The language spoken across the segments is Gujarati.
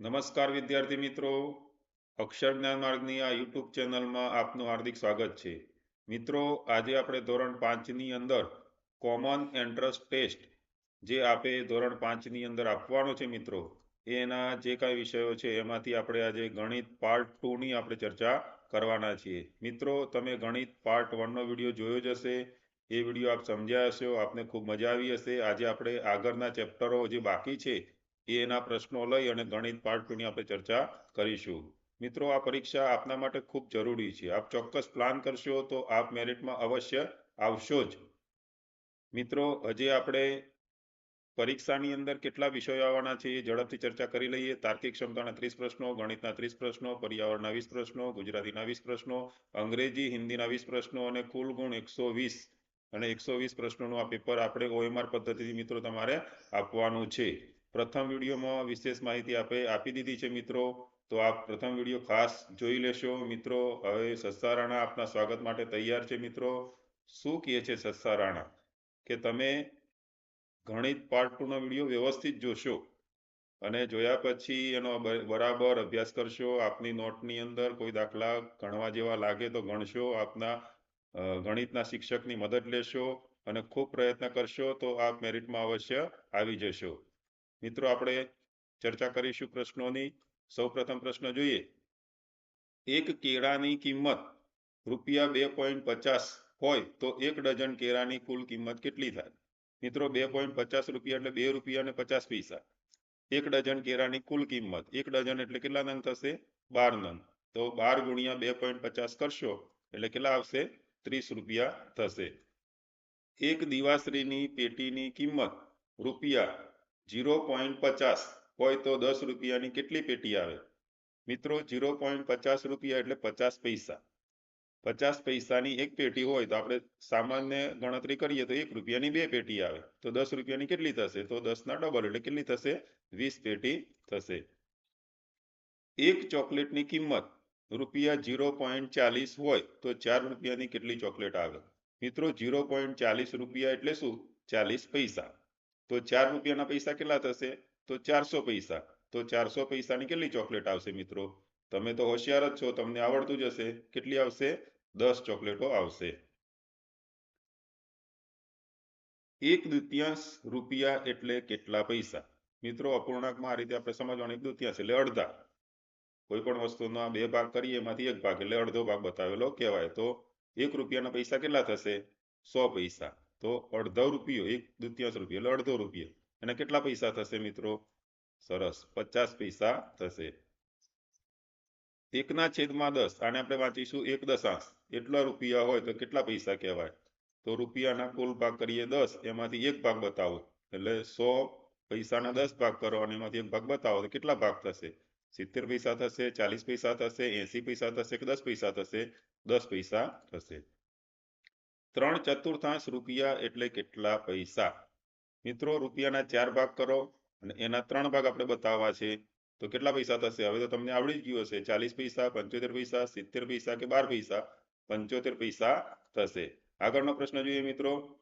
નમસ્કાર વિદ્યાર્થી મિત્રો. અક્ષર જ્ઞાન માર્ગની આ યુટ્યુબ ચેનલમાં આપનું હાર્દિક સ્વાગત છે. મિત્રો, આજે આપણે ધોરણ પાંચની અંદર કોમન એન્ટ્રન્સ ટેસ્ટ જે આપે ધોરણ પાંચની અંદર આપવાનો છે મિત્રો, એના જે કાંઈ વિષયો છે એમાંથી આપણે આજે ગણિત પાર્ટ ટુની આપણે ચર્ચા કરવાના છીએ. મિત્રો, તમે ગણિત પાર્ટ વનનો વીડિયો જોયો જ હશે. એ વીડિયો આપ સમજ્યા હશો, આપને ખૂબ મજા આવી હશે. આજે આપણે આગળના ચેપ્ટરો જે બાકી છે એ એના પ્રશ્નો લઈ અને ગણિત પાર્ટની આપણે ચર્ચા કરીશું. મિત્રો, આ પરીક્ષા આપના માટે ખૂબ જરૂરી છે. આપ ચોક્કસ પ્લાન કરશો તો આપ મેરિટમાં અવશ્ય આવશો જ. મિત્રો, હજી આપણે પરીક્ષાની અંદર કેટલા વિષયો આવવાના છે એ ઝડપથી ચર્ચા કરી લઈએ. તાર્કિક ક્ષમતાના ત્રીસ પ્રશ્નો, ગણિતના ત્રીસ પ્રશ્નો, પર્યાવરણના વીસ પ્રશ્નો, ગુજરાતીના વીસ પ્રશ્નો, અંગ્રેજી, હિન્દીના વીસ પ્રશ્નો અને કુલ ગુણ એકસો વીસ. અને એકસો વીસ પ્રશ્નોનું આ પેપર આપણે ઓએમઆર પદ્ધતિથી મિત્રો તમારે આપવાનું છે. પ્રથમ વિડીયોમાં વિશેષ માહિતી આપે આપી દીધી છે મિત્રો. તો આપ પ્રથમ વીડિયો ખાસ જોઈ લેશો. મિત્રો, હવે સસ્તા રાણા આપના સ્વાગત માટે તૈયાર છે મિત્રો. શું કહે છે સસ્તા રાણા? કે તમે ગણિત પાર્ટ ટુ નો વીડિયો વ્યવસ્થિત જોશો અને જોયા પછી એનો બરાબર અભ્યાસ કરશો. આપની નોટની અંદર કોઈ દાખલા ગણવા જેવા લાગે તો ગણશો. આપના ગણિતના શિક્ષકની મદદ લેશો અને ખૂબ પ્રયત્ન કરશો તો આપ મેરિટમાં અવશ્ય આવી જશો. મિત્રો, આપણે ચર્ચા કરીશું પ્રશ્નોની. સૌપ્રથમ પ્રશ્ન જોઈએ. એક કેળાની કિંમત રૂપિયા બે પોઈન્ટ પચાસ હોય તો એક ડઝન કેળાની કુલ કિંમત કેટલી થાય? મિત્રો, બે પોઈન્ટ પચાસ રૂપિયા એટલે બે રૂપિયા અને પચાસ પૈસા. એક ડઝન કેળાની કુલ કિંમત. એક ડઝન એટલે કેટલા નંગ થશે? બાર નંગ. તો બાર ગુણ્યા બે પોઈન્ટ પચાસ કરશો એટલે કેટલા આવશે? ત્રીસ રૂપિયા થશે. એક દિવાશ્રીની પેટીની કિંમત રૂપિયા જીરો પોઈન્ટ પચાસ હોય તો દસ રૂપિયાની કેટલી પેટી આવે? મિત્રો જીરો પોઈન્ટ પચાસ રૂપિયા એટલે પચાસ પૈસા. પચાસ પૈસાની એક પેટી હોય તો આપણે સામાન્ય ગણતરી કરીએ તો એક રૂપિયાની બે પેટી આવે. તો દસ રૂપિયાની કેટલી થશે? તો દસ ના ડબલ એટલે કેટલી થશે? વીસ પેટી થશે. એક ચોકલેટની કિંમત રૂપિયા જીરો પોઈન્ટ ચાલીસ હોય તો ચાર રૂપિયાની કેટલી ચોકલેટ આવે? મિત્રો જીરો પોઈન્ટ ચાલીસ રૂપિયા એટલે શું? ચાલીસ પૈસા. તો ચાર રૂપિયાના પૈસા કેટલા થશે? તો ચારસો પૈસા. તો ચારસો પૈસાની કેટલી ચોકલેટ આવશે મિત્રો? તમે તો હોશિયાર જ છો, તમને આવડતું જ હશે. કેટલી આવશે? દસ ચોકલેટો આવશે. એક દ્વિતીયાંશ રૂપિયા એટલે કેટલા પૈસા? મિત્રો, અપૂર્ણાંકમાં આ રીતે આપણે સમજવાનું એક દ્વિતીયાંશ એટલે અડધા. કોઈ પણ વસ્તુના બે ભાગ કરીએ, એમાંથી એક ભાગ એટલે અડધો ભાગ બતાવેલો કહેવાય. તો એક રૂપિયાના પૈસા કેટલા થશે? સો પૈસા. તો અડધો રૂપિયો, એક દ્વિતીયાંશ રૂપિયો, એટલે અડધો રૂપિયો. અને કેટલા પૈસા થશે મિત્રો? સરસ, પચાસ પૈસા થશે. એકના છેદમાં દસ, આને આપણે વાંચીશું, એક દશાંશ. એટલા રૂપિયા હોય તો કેટલા પૈસા કહેવાય? તો રૂપિયાના કુલ ભાગ કરીએ દસ, એમાંથી એક ભાગ બતાવો. એટલે સો પૈસાના દસ ભાગ કરો અને એમાંથી એક ભાગ બતાવો, તો કેટલા ભાગ થશે? સિત્તેર પૈસા થશે, ચાલીસ પૈસા થશે, એસી પૈસા થશે કે દસ પૈસા થશે? દસ પૈસા થશે. ત્રણ ચતુર્થાંશ રૂપિયા એટલે કેટલા પૈસા? મિત્રો, રૂપિયાના ચાર ભાગ કરો અને એના ત્રણ ભાગ આપણે બતાવવા છે. તો કેટલા પૈસા થશે? હવે તો તમને આવડી જ ગયું હશે. ચાલીસ પૈસા, પંચોતેર પૈસા, સિત્તેર પૈસા કે બાર પૈસા? પંચોતેર પૈસા થશે. આગળનો પ્રશ્ન જોઈએ મિત્રો.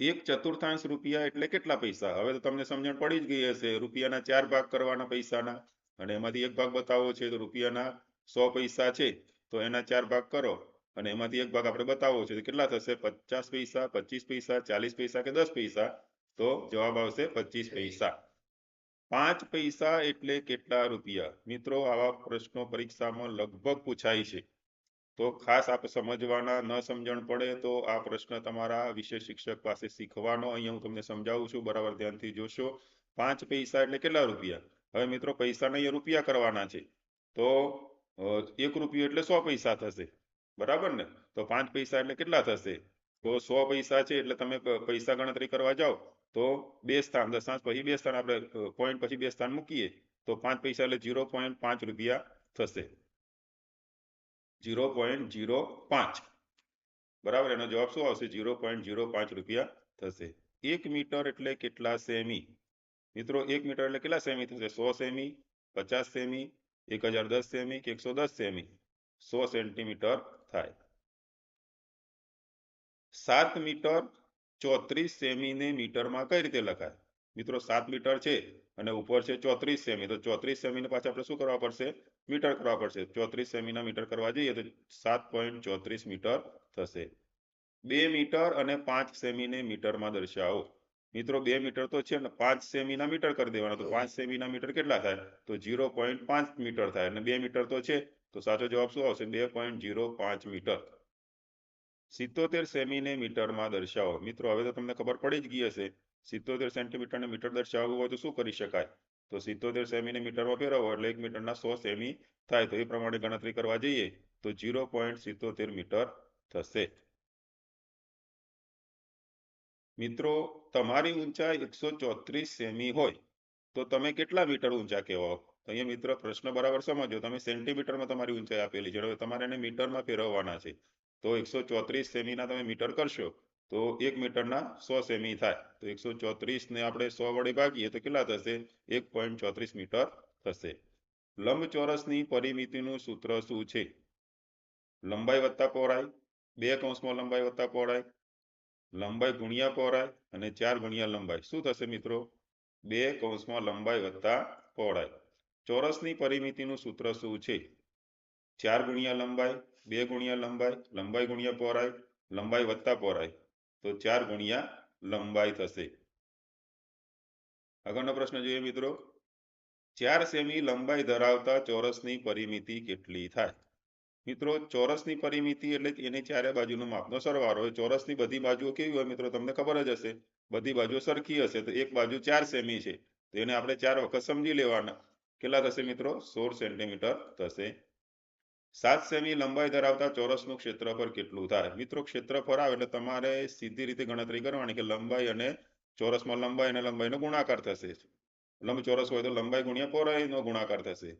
એક ચતુર્થાંશ રૂપિયા એટલે કેટલા પૈસા? હવે તો તમને સમજણ પડી જ ગઈ હશે. રૂપિયાના ચાર ભાગ કરવાના પૈસાના. અને એમાંથી એક ભાગ બતાવવો છે તો રૂપિયાના સો પૈસા છે. તો એના ચાર ભાગ કરો. અને એમાંથી એક ભાગ આપણે બતાવવો છે. કેટલા થશે? પચાસ પૈસા, પચીસ પૈસા, ચાલીસ પૈસા કે દસ પૈસા? તો જવાબ આવશે પચીસ પૈસા. પાંચ પૈસા એટલે કેટલા રૂપિયા? મિત્રો, આવા પ્રશ્નો પરીક્ષામાં લગભગ પૂછાય છે. તો ખાસ આપ સમજવાના, ન સમજણ પડે તો આ પ્રશ્ન તમારા વિષય શિક્ષક પાસે શીખવાનો. અહીંયા હું તમને સમજાવું છું. બરાબર ધ્યાનથી જોશો. પાંચ પૈસા એટલે કેટલા રૂપિયા? હવે મિત્રો પૈસાને અહીંયા રૂપિયા કરવાના છે. તો એક રૂપિયો એટલે સો પૈસા થશે. બરાબર ને? તો પાંચ પૈસા એટલે કેટલા થશે? તો સો પૈસા છે એટલે તમે પૈસા ગણતરી કરવા જાઓ, તો બે સ્થાન દશાંશ પછી બે સ્થાન આપણે પોઈન્ટ પછી બે સ્થાન મૂકીએ, તો પાંચ પૈસા એટલે ઝીરો પોઈન્ટ પાંચ રૂપિયા થશે. ઝીરો પોઈન્ટ ઝીરો પાંચ. બરાબર, એનો જવાબ શું આવશે? જીરો પોઈન્ટ ઝીરો પાંચ રૂપિયા થશે. એક મીટર એટલે કેટલા સેમી? મિત્રો, એક મીટર એટલે કેટલા સેમી થશે? સો સેમી, પચાસ સેમી, એક હજાર દસ સેમી, કે એકસો દસ સેમી? સો સેન્ટીમીટર થાય. સાત મીટર ચોત્રીસ સેમીને મીટરમાં કઈ રીતે લખાય? મિત્રો, સાત મીટર છે અને ઉપર છે ચોત્રીસ સેમી. તો ચોત્રીસ સેમીને પાછા આપણે શું કરવા પડશે? મીટર કરવા પડશે. ચોત્રીસ સેમીના મીટર કરવા જઈએ તો સાત પોઈન્ટ ચોત્રીસ મીટર થશે. બે મીટર અને પાંચ સેમીને મીટરમાં દર્શાવો. મિત્રો, બે મીટર તો છે અને પાંચ સેમીના મીટર કરી દેવાના. તો પાંચ સેમીના મીટર કેટલા થાય? તો ઝીરો પોઈન્ટ પાંચ મીટર થાય. અને બે મીટર તો છે તો સાચો જવાબ શું આવશે? બે પોઈન્ટ ઝીરો પાંચ મીટર. સિત્તોતેર સેમીને મીટરમાં દર્શાવો. મિત્રો, હવે તો તમને ખબર પડી જ ગઈ હશે. સિત્તોતેર સેન્ટીમીટરને મીટર દર્શાવવું હોય તો શું કરી શકાય? તો સિત્તોતેર સેમીને મીટરમાં ફેરવો એટલે એક મીટરના સો સેમી થાય. તો એ પ્રમાણે ગણતરી કરવા જઈએ તો ઝીરો પોઈન્ટ સિત્તોતેર મીટર થશે. મિત્રો, તમારી ઊંચાઈ એકસો ચોત્રીસ સેમી હોય. તો તમે કેટલા મીટર ઊંચા કહેવાઓ? તો અહીંયા મિત્રો પ્રશ્ન બરાબર સમજો. તમે સેન્ટીમીટરમાં તમારી ઊંચાઈ આપેલી છે. તમારે એને મીટરમાં ફેરવવાના છે. તો એકસો ચોત્રીસ સેમીના તમે મીટર કરશો, તો એક મીટરના સો સેમી થાય. તો એકસો ચોત્રીસને આપણે સો વડે ભાગીએ તો કેટલા થશે? એક મીટર થશે. લંબચોરસની પરિમિતિનું સૂત્ર શું છે? લંબાઈ વત્તા પહોળાઈ, બે કૌંસમાં લંબાઈ વત્તા પહોળાઈ, લંબાઈ ગુણ્યા પહોળાઈ અને ચાર ગુણ્યા લંબાઈ. શું થશે મિત્રો? બે કૌંસમાં લંબાઈ વત્તા પહોળાઈ. ચોરસની પરિમિતિનું સૂત્ર શું છે? ચાર ગુણ્યા લંબાઈ, બે ગુણ્યા લંબાઈ લંબાઈ ગુણ્યા પહોળાઈ, લંબાઈ વત્તા પહોળાઈ. તો ચાર ગુણ્યા લંબાઈ થશે. આગળનો પ્રશ્ન જોઈએ મિત્રો. ચાર સેમી લંબાઈ ધરાવતા ચોરસની પરિમિતિ કેટલી થાય? મિત્રો, ચોરસની પરિમિતિ એટલે એની ચારે બાજુનો માપનો સરવાળો હોય. ચોરસની બધી બાજુઓ કેવી હોય મિત્રો? તમને ખબર જ હશે. બધી બાજુઓ સરખી હશે. તો એક બાજુ ચાર સેમી છે. તો એને આપણે ચાર વખત સમજી લેવાના. કેટલા થશે મિત્રો? સોળ સેન્ટીમીટર થશે. સાત સેમી લંબાઈ ધરાવતા ચોરસનું ક્ષેત્રફળ કેટલું થાય? મિત્રો, ક્ષેત્રફળ આવે એટલે તમારે સીધી રીતે ગણતરી કરવાની કે લંબાઈ અને ચોરસમાં લંબાઈ અને લંબાઈનો ગુણાકાર થશે. લંબચોરસ હોય તો લંબાઈ ગુણ્યા પહોળાઈનો ગુણાકાર થશે.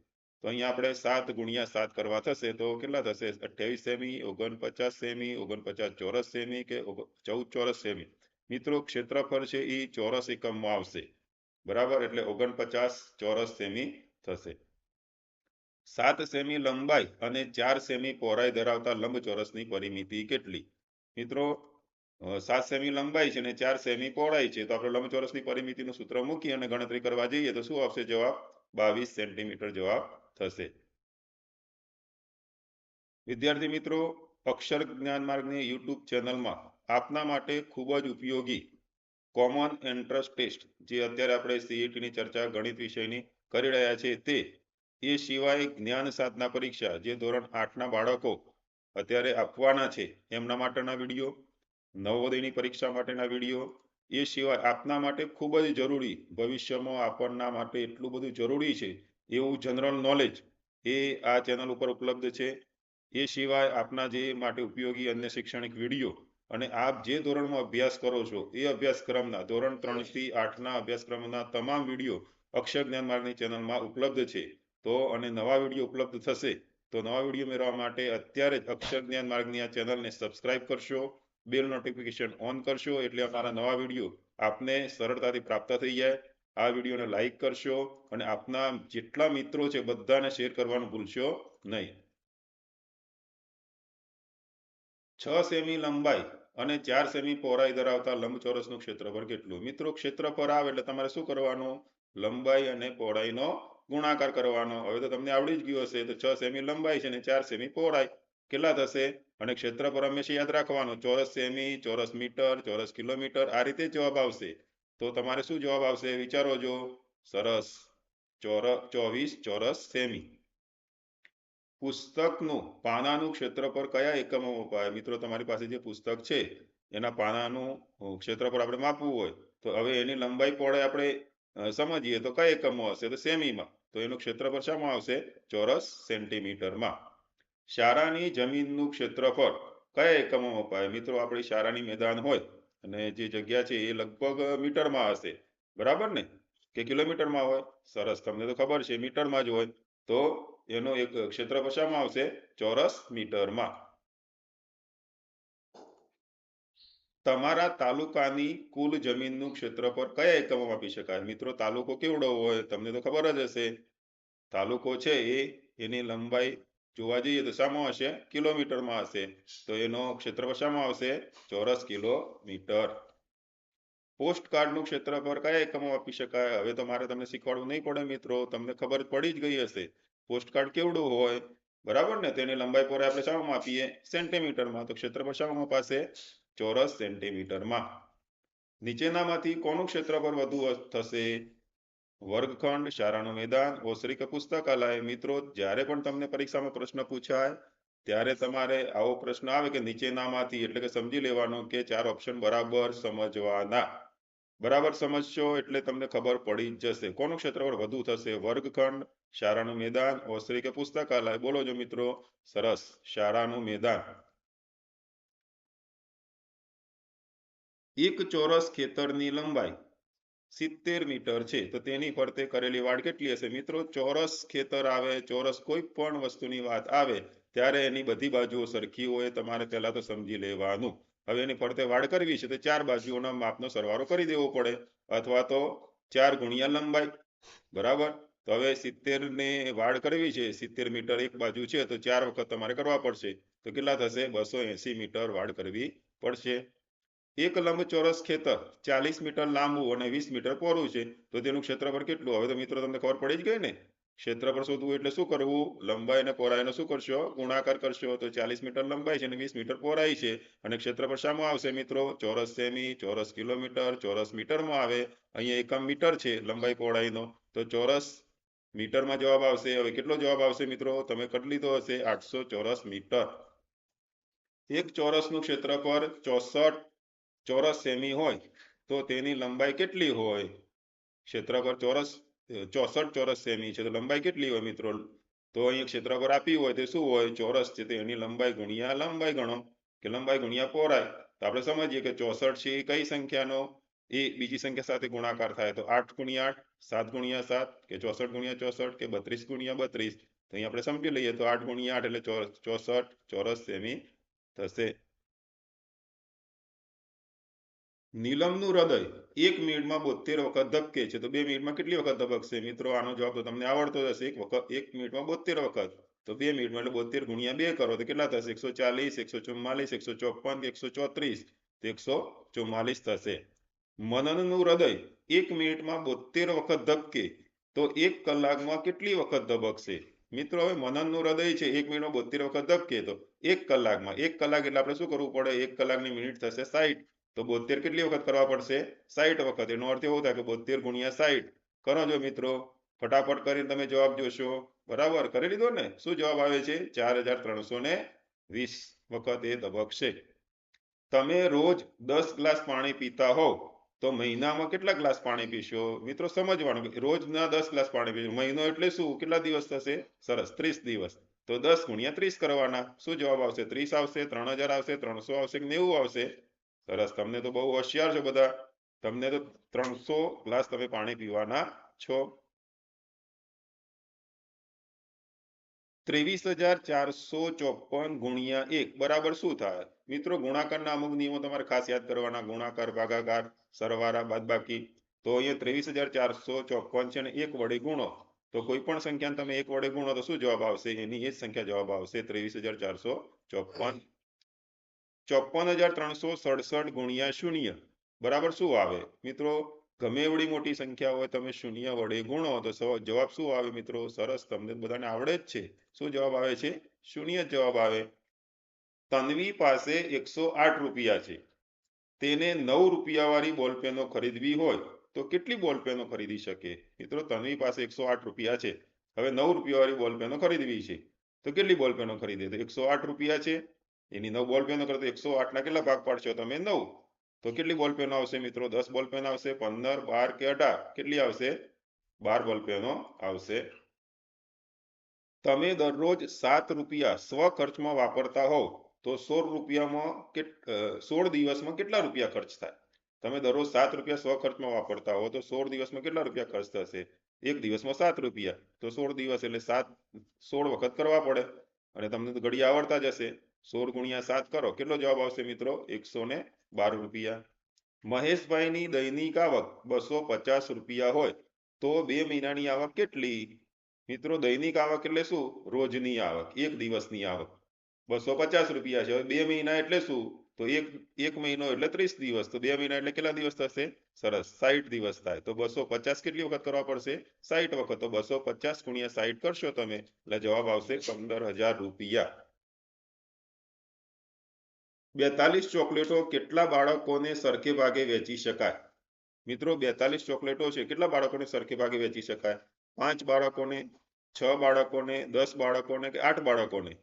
તો અહીંયા આપણે સાત ગુણ્યા સાત કરવા થશે તો કેટલા થશે? અઠ્યાવીસ સેમી, ઓગણપચાસ સેમી, ઓગણપચાસ ચોરસ સેમી કે ચૌદ ચોરસ સેમી? મિત્રો, ક્ષેત્રફળ છે એ ચોરસ એકમમાં આવશે. બરાબર? એટલે ઓગણપચાસ ચોરસ સેમી થશે. સાત સેમી લંબાઈ અને ચાર સેમી પહોળાઈ ધરાવતા લંબચોરસની પરિમિતિ કેટલી? મિત્રો સાત સેમી લંબાઈ છે અને ચાર સેમી પહોળાઈ છે, તો આપણે લંબચોરસની પરિમિતિનું સૂત્ર મૂકી અને ગણતરી કરવા જઈએ, તો શું આવશે જવાબ? બાવીસ સેન્ટીમીટર જવાબ થશે. વિદ્યાર્થી મિત્રો, અક્ષર જ્ઞાન માર્ગની યુટ્યુબ ચેનલમાં આપના માટે ખૂબ જ ઉપયોગી કોમન એન્ટ્રન્સ ટેસ્ટ, જે અત્યારે આપણે સીઈટીની ચર્ચા ગણિત વિષયની કરી રહ્યા છે તે, એ સિવાય જ્ઞાન સાધના પરીક્ષા, જે ધોરણ આઠના બાળકો અત્યારે આપવાના છે, એમના માટેના વીડિયો નવોદયની પરીક્ષા માટેના વીડિયો, એ સિવાય આપના માટે ખૂબ જ જરૂરી, ભવિષ્યમાં આપણના માટે એટલું બધું જરૂરી છે, એવું જનરલ નોલેજ એ આ ચેનલ ઉપર ઉપલબ્ધ છે. એ સિવાય આપના જે માટે ઉપયોગી અન્ય શૈક્ષણિક વીડિયો અને આપ જે ધોરણમાં અભ્યાસ કરો છો, એ અભ્યાસક્રમના ધોરણ ત્રણથી આઠના અભ્યાસક્રમના તમામ વીડિયો અક્ષર માર્ગની ચેનલમાં ઉપલબ્ધ છે. તો અને નવા વીડિયો ઉપલબ્ધ થશે, તો નવા વીડિયો મેળવવા માટે અત્યારે જ અક્ષર માર્ગની આ ચેનલને સબસ્ક્રાઇબ કરશો, બેલ નોટિફિકેશન ઓન કરશો એટલે અમારા નવા વીડિયો આપને સરળતાથી પ્રાપ્ત થઈ જાય. આ વિડીયોને લાઇક કરશો અને આપના જેટલા મિત્રો છે બધાને શેર કરવાનું ભૂલશો નહીં. છ સેમી લંબાઈ અને ચાર સેમી પહોળાઈ ધરાવતા લંબચોરસનું ક્ષેત્રફળ કેટલું? મિત્રો, ક્ષેત્રફળ આવે એટલે તમારે શું કરવાનું? લંબાઈ અને પહોળાઈનો ગુણાકાર કરવાનો. હવે તો તમને આવડી જ ગયું હશે. તો છ સેમી લંબાઈ છે અને ચાર સેમી પહોળાઈ. કેટલા થશે? અને ક્ષેત્રફળ હંમેશા યાદ રાખવાનું. ચોરસ સેમી, ચોરસ મીટર, ચોરસ કિલોમીટર આ રીતે જવાબ આવશે. તો તમારે શું જવાબ આવશે? વિચારો જો. સરસ. ચોર, ચોવીસ ચોરસ સેમી. પુસ્તકનું પાનાનું ક્ષેત્રફળ કયા એકમો વપાય મિત્રો, તમારી પાસે જે પુસ્તક છે, એના પાનાનું ક્ષેત્રફળ આપણે માપવું હોય. તો હવે એની લંબાઈ, પહોળાઈ આપણે સમજીએ તો કયા એકમો હશે? તો સેમીમાં. તો એનું ક્ષેત્રફળ શામાં આવશે? ચોરસ સેન્ટીમીટરમાં. શાળાની જમીનનું ક્ષેત્રફળ કયા એકમોમાં અપાય? મિત્રો, આપણી શાળાની મેદાન હોય અને જે જગ્યા છે એ લગભગ મીટરમાં હશે. બરાબર ને? કે કિલોમીટરમાં હોય? સરસ. તમને તો ખબર છે, મીટરમાં જ હોય. તો એનો એક ક્ષેત્રફળ શામાં આવશે? ચોરસ મીટરમાં. તમારા તાલુકાની કુલ જમીનનું ક્ષેત્રફળ કયા એકમો આપી શકાય? મિત્રો, તાલુકો કેવડો હોય તમને તો ખબર જ હશે. તાલુકો છે એ, એની લંબાઈ જોવા જઈએ તો શામાં હશે? કિલોમીટરમાં હશે. તો એનો ક્ષેત્રફળ શામાં આવશે? ચોરસ કિલોમીટર. પોસ્ટ કાર્ડનું ક્ષેત્રફળ કયા એકમો આપી શકાય? હવે તો મારે તમને શીખવાડવું નહીં પડે મિત્રો. તમને ખબર પડી જ ગઈ હશે. પોસ્ટ કાર્ડ કેવડું હોય? બરાબર ને? તેની લંબાઈ પર આપણે શામાં આપીએ સેન્ટીમીટરમાં. તો ક્ષેત્રફળ શામાં પાસે ચોરસ સેન્ટીમીટરમાં. નીચેનામાંથી કોનું ક્ષેત્રફળ વધુ થશે? વર્ગખંડ શાળાનું મેદાન ઓસરી કે પુસ્તકાલય. મિત્રો, જ્યારે પણ તમને પરીક્ષામાં પ્રશ્ન પૂછાય, ત્યારે તમારે આવો પ્રશ્ન આવે કે નીચેનામાંથી, એટલે કે સમજી લેવાનો કે ચાર ઓપ્શન બરાબર સમજવાના. બરાબર સમજશો એટલે તમને ખબર પડી જશે. કોનું ક્ષેત્રફળ વધુ થશે? વર્ગખંડ શાળાનું મેદાન ઓસરી કે પુસ્તકાલય. બોલો જો મિત્રો, સરસ. શાળાનું મેદાન. એક ચોરસ ખેતરની લંબાઈ સિત્તેર મીટર છે. તો તેની ફરતે કરેલી વાડ કેટલી હશે? મિત્રો, ચોરસ ખેતર આવે, ચોરસ કોઈ પણ વસ્તુની વાત આવે, ત્યારે એની બધી બાજુઓ સરખી હોય, તમારે પહેલા તો સમજી લેવાનું. હવે એની ફરતે વાડ કરવી છે, તો ચાર બાજુઓના માપનો સરવાળો કરી દેવો પડે, અથવા તો ચાર ગુણ્યા લંબાઈ, બરાબર? તો હવે સિત્તેર ને વાડ કરવી છે, સિત્તેર મીટર એક બાજુ છે, તો ચાર વખત તમારે કરવા પડશે. તો કેટલા થશે? બસો એસી મીટર વાડ કરવી પડશે. એક લંબચોરસ ખેતર, ચાલીસ મીટર લાંબુ અને વીસ મીટર પહોળું છે. તો તેનું ક્ષેત્રફળ કેટલું? હવે તો મિત્રો તમને ખબર પડી જ ગઈ ને. ક્ષેત્રફળ શોધવું એટલે શું કરવું? લંબાઈ અને પહોળાઈનો શું કરશો? ગુણાકાર કરશો તો ચાલીસ મીટર લંબાઈ છે અને વીસ મીટર પહોળાઈ છે. અને ક્ષેત્રફળ શામાં આવશે મિત્રો? ચોરસ સેમી, ચોરસ કિલોમીટર, ચોરસ મીટરમાં આવે. અહીંયા એકમ મીટર છે લંબાઈ પહોળાઈનો. તો ચોરસ મીટરમાં જવાબ આવશે. હવે કેટલો જવાબ આવશે મિત્રો? તમે કટ લીધો હશે આઠસો ચોરસ મીટર. એક ચોરસનું ક્ષેત્રફળ ચોસઠ ચોરસ સેમી હોય, તો તેની લંબાઈ કેટલી હોય? ક્ષેત્રફળ ચોરસ, ચોસઠ ચોરસ સેમી છે, તો લંબાઈ કેટલી હોય મિત્રો? તો અહીંયા ક્ષેત્રફળ આપ્યું હોય, તે શું હોય? ચોરસ છે, તો એની લંબાઈ ગુણ્યા લંબાઈ ગણો, કે લંબાઈ ગુણ્યા પહોળાઈ તો આપણે સમજીએ કે ચોસઠ છે એ કઈ સંખ્યાનો? એ બીજી સંખ્યા સાથે ગુણાકાર થાય, તો આઠ ગુણ્યા આઠ, સાત ગુણ્યા સાત, કે ચોસઠ ગુણ્યા ચોસઠ, કે બત્રીસ ગુણ્યા બત્રીસ. તો અહીંયા આપણે સમજી લઈએ, તો આઠ ગુણ્યા આઠ એટલે ચોસઠ ચોરસ સેમી થશે. નીલમનું હૃદય એક મિનિટમાં બોતેર વખત ધબકે છે. તો બે મિનિટમાં કેટલી વખત ધબકશે? મિત્રો, આનો જવાબ તો તમને આવડતો હશે. એક વખત, એક મિનિટમાં બોતેર વખત. તો બે મિનિટમાં એટલે બોતેર ગુણ્યા બે કરો. તો કેટલા થશે? એકસો ચાલીસ, એકસો ચુમ્માલીસ, એકસો ચોપન, એકસો ચોત્રીસ. એકસો ચુમ્માલીસ થશે. મનનનું હૃદય એક મિનિટમાં બોતેર વખત ધબકે. તો એક કલાકમાં કેટલી વખત ધબકશે? મિત્રો, હવે મનનનું હૃદય છે, એક મિનિટમાં બોતેર વખત ધબકે. તો એક કલાકમાં, એક કલાક એટલે આપણે શું કરવું પડે? એક કલાકની મિનિટ થશે સાઈઠ. તો બોતેર કેટલી વખત કરવા પડશે? સાઈઠ વખત. એનો અર્થ એવો થાય કે બોતેર ગુણ્યા સાઈઠ. કરો જો મિત્રો. ફટાફટ કરીને તમે જવાબ જોશો. બરાબર? કરી લીધો ને? શું જવાબ આવે છે? ચાર હજાર ત્રણસો ને વીસ વખત એ ધબકશે. તમે રોજ દસ ગ્લાસ પાણી પીતા હોવ, તો મહિનામાં કેટલા ગ્લાસ પાણી પીશો? મિત્રો, સમજવાનું રોજના દસ ગ્લાસ પાણી પીશો. મહિનો એટલે શું? કેટલા દિવસ થશે? સરસ. ત્રીસ દિવસ. તો દસ ગુણ્યા ત્રીસ કરવાના. શું જવાબ આવશે? ત્રીસ આવશે, ત્રણ હજાર આવશે, ત્રણસો આવશે નેવું આવશે? સરસ તમને તો બહુ હોશિયાર છો બધા. તમને તો ત્રણસો ગ્લાસ તમે પાણી પીવાના છો. ત્રેવીસ હજાર ચારસો ચોપન ગુણ્યા એક. બરાબર શું થાય? મિત્રો, ગુણાકારના અમુક નિયમો તમારે ખાસ યાદ કરવાના. ગુણાકાર, ભાગાકાર, સરવાળા, બાદબાકી. તો અહીંયા ત્રેવીસ હજાર ચારસો ચોપન છે અને એક વડે ગુણો. તો કોઈ પણ સંખ્યાને તમે એક વડે ગુણો તો શું જવાબ આવશે? એની એ જ સંખ્યા જવાબ આવશે ત્રેવીસ હજાર ચારસો ચોપન. ચોપન હજાર ત્રણસો સડસઠ ગુણ્યા શૂન્ય. બરાબર શું આવે? મિત્રો, ગમે એવડી મોટી સંખ્યા હોય, તમે શૂન્ય વડે ગુણો, તો જવાબ શું આવે મિત્રો? સરસ, તમને બધાને આવડે જ છે. શું જવાબ આવે છે? શૂન્ય જવાબ આવે. તન્વી પાસે એકસો આઠ રૂપિયા છે. તેને નવ રૂપિયા વાળી બોલપેનો ખરીદવી હોય, તો કેટલી બોલપેનો ખરીદી શકે? મિત્રો, તન્વી પાસે એકસો આઠ રૂપિયા છે. હવે નવ રૂપિયાવાળી બોલપેનો ખરીદવી છે. તો કેટલી બોલપેનો ખરીદે? તો એકસો આઠ રૂપિયા છે. એની નવ બોલપેનો કરો તો એકસો આઠના કેટલા ભાગ પાડશો? તમે નવ. તો કેટલી બોલપેનો આવશે મિત્રો? દસ બોલપેન આવશે, પંદર, બાર કે અઢાર? કેટલી આવશે? બાર બોલપેનો આવશે. તમે દરરોજ સાત રૂપિયા સ્વ ખર્ચમાં વાપરતા હોવ, તો સોળ રૂપિયામાં કે સોળ દિવસમાં કેટલા રૂપિયા ખર્ચ થાય? તમે દરરોજ સાત રૂપિયા સ્વ ખર્ચમાં વાપરતા હો તો સોળ દિવસમાં કેટલા રૂપિયા ખર્ચ થશે? એક દિવસમાં સાત રૂપિયા. તો સોળ દિવસ એટલે સાત, સોળ વખત કરવા પડે. અને તમને તો ઘડી આવડતા જ હશે. સોળ ગુણ્યા સાત કરો. કેટલો જવાબ આવશે મિત્રો? એકસો ને બાર રૂપિયા. મહેશભાઈની દૈનિક આવક બસો પચાસ રૂપિયા હોય તો બે મહિનાની આવક કેટલી? મિત્રો, દૈનિક આવક એટલે શું? રોજની આવક, એક દિવસની આવક. બસો પચાસ રૂપિયા છે. બે મહિના એટલે શું? તો એક એક મહિનો એટલે ત્રીસ દિવસ. તો બે મહિના એટલે કેટલા દિવસ થશે? સરસ. સાહીઠ દિવસ થાય. તો બસો પચાસ કેટલી વખત કરવા પડશે? સાહીઠ વખત. તો બસો પચાસ ગુણ્યા સાહીઠ કરશો તમે. એટલે જવાબ આવશે પંદર હજાર રૂપિયા. બેતાલીસ ચોકલેટો કેટલા બાળકોને સરખે ભાગે વેચી શકાય? મિત્રો, બેતાલીસ ચોકલેટો છે, કેટલા બાળકોને સરખે ભાગે વેચી શકાય? પાંચ બાળકોને, છ બાળકોને, દસ બાળકોને કે આઠ બાળકોને?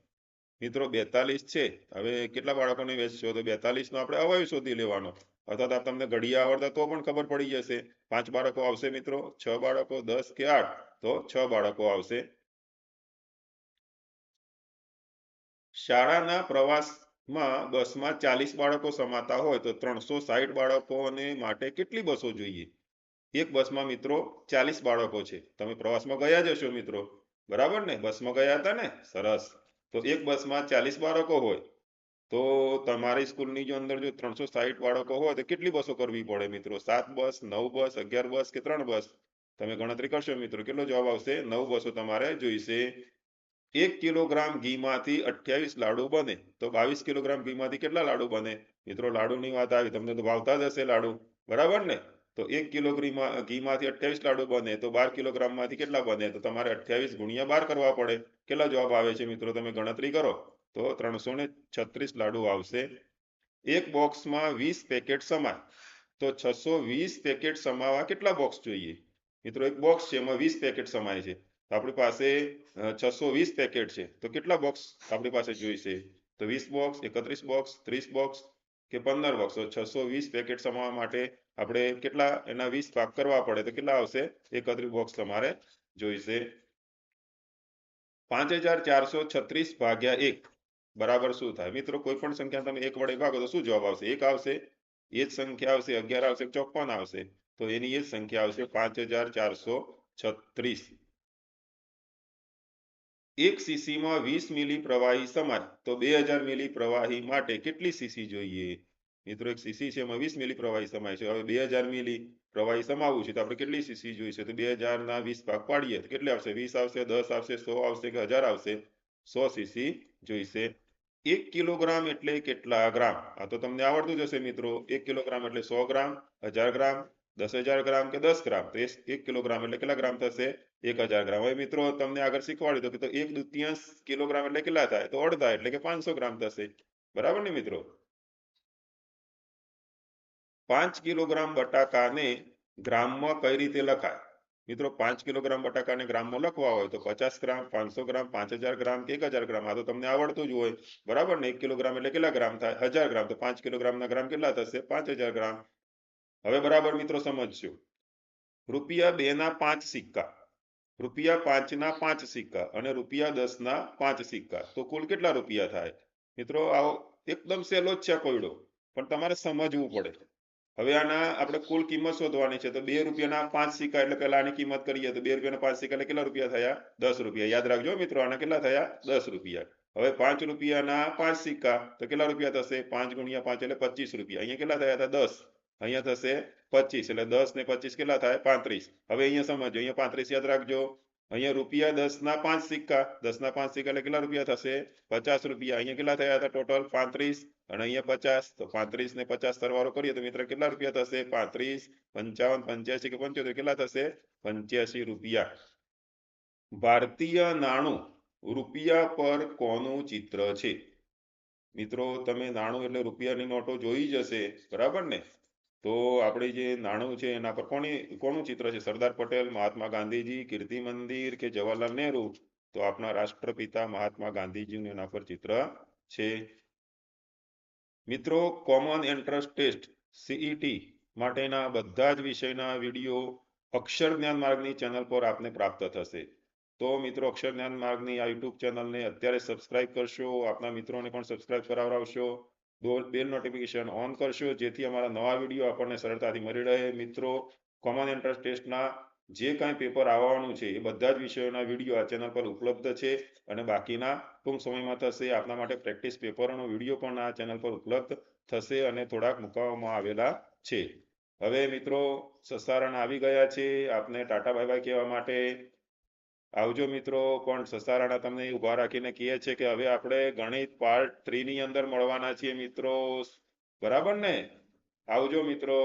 મિત્રો, બેતાલીસ છે. હવે કેટલા બાળકોને વેચશો? તો બેતાલીસ નો આપણે અવયવ શોધી લેવાનો. અથવા તમને ઘડિયા આવડતા તો પણ ખબર પડી જશે. પાંચ બાળકો આવશે મિત્રો, છ બાળકો, દસ કે આઠ? તો છ બાળકો આવશે. શાળાના પ્રવાસમાં બસમાં ચાલીસ બાળકો સમાતા હોય તો ત્રણસો સાહીઠ બાળકોને માટે કેટલી બસો જોઈએ? એક બસમાં મિત્રો ચાલીસ બાળકો છે. તમે પ્રવાસમાં ગયા જ હશો મિત્રો. બરાબર ને? બસમાં ગયા હતા ને? સરસ. તો એક બસમાં ચાલીસ બાળકો હોય તો તમારી સ્કૂલની જો અંદર જો ત્રણસો સાહીઠ બાળકો હોય તો કેટલી બસો કરવી પડે મિત્રો? સાત બસ, નવ બસ, અગિયાર બસ કે ત્રણ બસ? તમે ગણતરી કરશો મિત્રો. કેટલો જવાબ આવશે? નવ બસો તમારે જોઈશે. એક કિલોગ્રામ ઘીમાંથી અઠ્યાવીસ લાડુ બને. તો બાવીસ કિલોગ્રામ ઘીમાંથી કેટલા લાડુ બને? મિત્રો, લાડુની વાત આવી, તમને તો ભાવતા જ હશે લાડુ. બરાબર ને? તો એક કિલો ઘીમાંથી અઠ્યાવીસ લાડુ બને, તો બાર કિલોગ્રામમાંથી કેટલા બને? તો તમારે અઠ્યાવીસ ગુણ્યા બાર કરવા પડે. કેટલા જવાબ આવે છે મિત્રો? તમે ગણતરી કરો. તો ત્રણસો ને છત્રીસ લાડુ આવશે. એક બોક્સમાં વીસ પેકેટ સમાય. તો છસો વીસ પેકેટ સમાવા કેટલા બોક્સ જોઈએ? મિત્રો, એક બોક્સ છે, એમાં વીસ પેકેટ સમાય છે. આપણી પાસે છસો વીસ પેકેટ છે. તો કેટલા બોક્સ આપણી પાસે જોઈશે? તો વીસ બોક્સ એકત્રીસ બોક્સ ત્રીસ બોક્સ કે પંદર બોક્સ તો છસો વીસ પેકેટ સમાવવા માટે આપણે કેટલા એના વીસ ભાગ કરવા પડે? તો કેટલા આવશે? એકત્રીસ બોક્સ તમારે જોઈશે. પાંચ હજાર ચારસો છત્રીસ ભાગ્યા એક. બરાબર શું થાય? મિત્રો, કોઈ પણ સંખ્યા તમે એક વડે ભાગો તો શું જવાબ આવશે? એક આવશે, એ જ સંખ્યા આવશે, અગિયાર આવશે, ચોપન આવશે. તો એની એ સંખ્યા આવશે પાંચ હજાર ચારસો છત્રીસ. એક સીસીમાં વીસ મિલી પ્રવાહી સમાય તો બે હજાર મિલી પ્રવાહી માટે કેટલી સીસી જોઈએ? મિત્રો, એક સીસી છે, એમાં વીસ મિલી પ્રવાહી સમાય છે. હવે બે હજાર મિલી પ્રવાહી સમાવવું છે, તો આપણે કેટલી સીસી જોઈશે તો બે હજાર ના વીસ ભાગ પાડીએ, તો કેટલી આવશે? વીસ આવશે, દસ આવશે, સો આવશે કે હજાર આવશે? સો સીસી જોઈશે. એક કિલોગ્રામ એટલે કેટલા ગ્રામ? આ તો તમને આવડતું જ હશે, મિત્રો. એક કિલોગ્રામ એટલે સો ગ્રામ, હજાર ગ્રામ, દસ હજાર ગ્રામ કે દસ ગ્રામ? તો એક કિલોગ્રામ એટલે કેટલા ગ્રામ થશે? એક હજાર ગ્રામ. હવે મિત્રો, તમને આગળ શીખવાડ્યું તો એક દુત્યાંશ કિલોગ્રામ એટલે કેટલા થાય? તો અડધા એટલે કે પાંચસો ગ્રામ થશે. બરાબર ને મિત્રો? પાંચ કિલોગ્રામ બટાકાને ગ્રામમાં કઈ રીતે લખાય? મિત્રો, પાંચ કિલોગ્રામ બટાકાને ગ્રામમાં લખવા હોય તો પચાસ ગ્રામ, પાંચસો ગ્રામ, પાંચ હજાર ગ્રામ કે એક હજાર ગ્રામ. આ તો તમને આવડતું જ હોય. બરાબર ને? એક કિલોગ્રામ એટલે કેટલા ગ્રામ થાય? હજાર ગ્રામ. તો પાંચ કિલોગ્રામના ગ્રામ કેટલા થશે? પાંચ હજાર ગ્રામ. હવે બરાબર મિત્રો, સમજજો. રૂપિયા બે ના પાંચ સિક્કા. રૂપિયા પાંચના પાંચ સિક્કા અને રૂપિયા દસના પાંચ સિક્કા. તો કુલ કેટલા રૂપિયા થાય? મિત્રો, આવો એકદમ સહેલો જ છે કોયડો. પણ તમારે સમજવું પડે. હવે આના આપણે કુલ કિંમત શોધવાની છે. તો બે રૂપિયાના પાંચ સિક્કા એટલે પહેલા આની કિંમત કરીએ. તો બે રૂપિયાના પાંચ સિક્કા એટલે કેટલા રૂપિયા થયા? દસ રૂપિયા. યાદ રાખજો મિત્રો, આના કેટલા થયા? દસ રૂપિયા. હવે પાંચ રૂપિયાના પાંચ સિક્કા તો કેટલા રૂપિયા થશે? પાંચ ગુણ્યા પાંચ એટલે પચીસ રૂપિયા. અહીંયા કેટલા થયા હતા? દસ. અહીંયા થશે પચીસ એટલે દસ ને પચીસ કેટલા થાય? પાંત્રીસ. હવે અહીંયા સમજો, અહીંયા પાંત્રીસ યાદ રાખજો. અહીંયા રૂપિયા દસ ના પાંચ સિક્કા. દસ ના પાંચ સિક્કા એટલે કેટલા રૂપિયા થશે? પચાસ રૂપિયા. અહીંયા કેટલા થયા હતા ટોટલ? પાંત્રીસ. અને અહીંયા પચાસ. તો પાંત્રીસ ને પચાસ સરવાળો કરીએ તો મિત્ર કેટલા રૂપિયા થશે? પાંત્રીસ. પંચાવન, પંચ્યાસી કે પંચોતેર કેટલા થશે? પંચ્યાસી રૂપિયા. ભારતીય નાણું રૂપિયા પર કોનું ચિત્ર છે? મિત્રો, તમે નાણું એટલે રૂપિયાની નોટો જોઈ જશે બરાબર ને? તો આપણે જે નાણું છે એના પર કોની, કોનું ચિત્ર છે? સરદાર પટેલ, મહાત્મા ગાંધીજી, કીર્તિ મંદિર કે જવાહરલાલ નહેરુ? તો આપણા રાષ્ટ્રપિતા મહાત્મા ગાંધીજીનું એના પર ચિત્ર છે. મિત્રો કોમન એન્ટ્રન્સ ટેસ્ટ સીઈટી માટેના બધા જ વિષયના વીડિયો અક્ષર જ્ઞાન માર્ગની ચેનલ પર આપને પ્રાપ્ત થશે. તો મિત્રો, અક્ષર જ્ઞાન માર્ગની આ યુટ્યુબ ચેનલને અત્યારે સબસ્ક્રાઇબ કરશો, આપના મિત્રોને પણ સબસ્ક્રાઇબ કરાવડાવશો. બેલ નોટિફિકેશન ઓન કરશો, જેથી અમારા નવા વીડિયો આપણને સરળતાથી મળી રહે. મિત્રો કોમન એન્ટ્રન્સ ટેસ્ટના જે કાંઈ પેપર આવવાનું છે, એ બધા જ વિષયોના વીડિયો આ ચેનલ પર ઉપલબ્ધ છે અને બાકીના ટૂંક સમયમાં થશે. આપના માટે પ્રેક્ટિસ પેપરનો વીડિયો પણ આ ચેનલ પર ઉપલબ્ધ થશે અને થોડાક મૂકવામાં આવેલા છે. હવે મિત્રો સસારણ આવી ગયા છે. આપને ટાટા બાય બાય કહેવા માટે આવજો મિત્રો પણ સસારાણા તમને ઊભા રાખીને કહે છે કે હવે આપણે ગણિત પાર્ટ થ્રી ની અંદર મળવાના છીએ મિત્રો. બરાબર ને? આવજો મિત્રો.